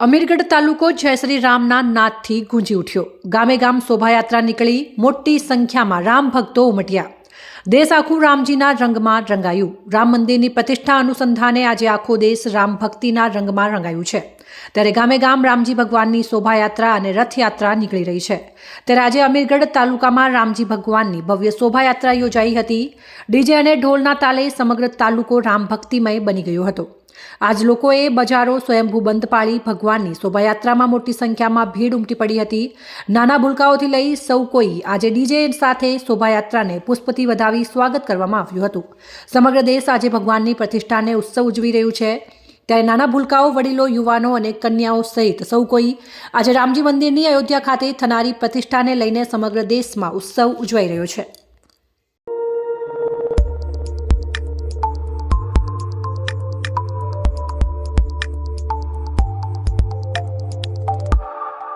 અમીરગઢ તાલુકો જય રામના નાદથી ગુંજી ઉઠ્યો. ગામે ગામ શોભાયાત્રા નીકળી મોટી સંખ્યામાં રામ ભક્તો ઉમટ્યા. દેશ આખું રામજીના રંગમાં રંગાયું. રામ મંદિરની પ્રતિષ્ઠા અનુસંધાને આજે આખો દેશ રામ ભક્તિના રંગમાં રંગાયું છે. ત્યારે ગામે ગામ રામજી ભગવાનની શોભાયાત્રા અને રથયાત્રા નીકળી રહી છે. ત્યારે આજે અમીરગઢ તાલુકામાં રામજી ભગવાનની ભવ્ય શોભાયાત્રા યોજાઈ હતી. ડીજે અને ઢોલના તાલે સમગ્ર તાલુકો રામ ભક્તિમય બની ગયો હતો. આજ લોકોએ બજારો સ્વયંભૂ બંધ પાડી ભગવાનની શોભાયાત્રામાં મોટી સંખ્યામાં ભીડ ઉમટી પડી હતી. નાના ભૂલકાઓથી લઈ સૌ કોઈ આજે ડીજે સાથે શોભાયાત્રાને પુષ્પથી વધાવી સ્વાગત કરવામાં આવ્યું હતું. સમગ્ર દેશ આજે ભગવાનની પ્રતિષ્ઠાને ઉત્સવ ઉજવી રહ્યું છે. ત્યારે નાના ભૂલકાઓ, વડીલો, યુવાનો અને કન્યાઓ સહિત સૌ કોઈ આજે રામજી મંદિરની અયોધ્યા ખાતે થનારી પ્રતિષ્ઠાને લઈને સમગ્ર દેશમાં ઉત્સવ ઉજવાઈ રહ્યો છે.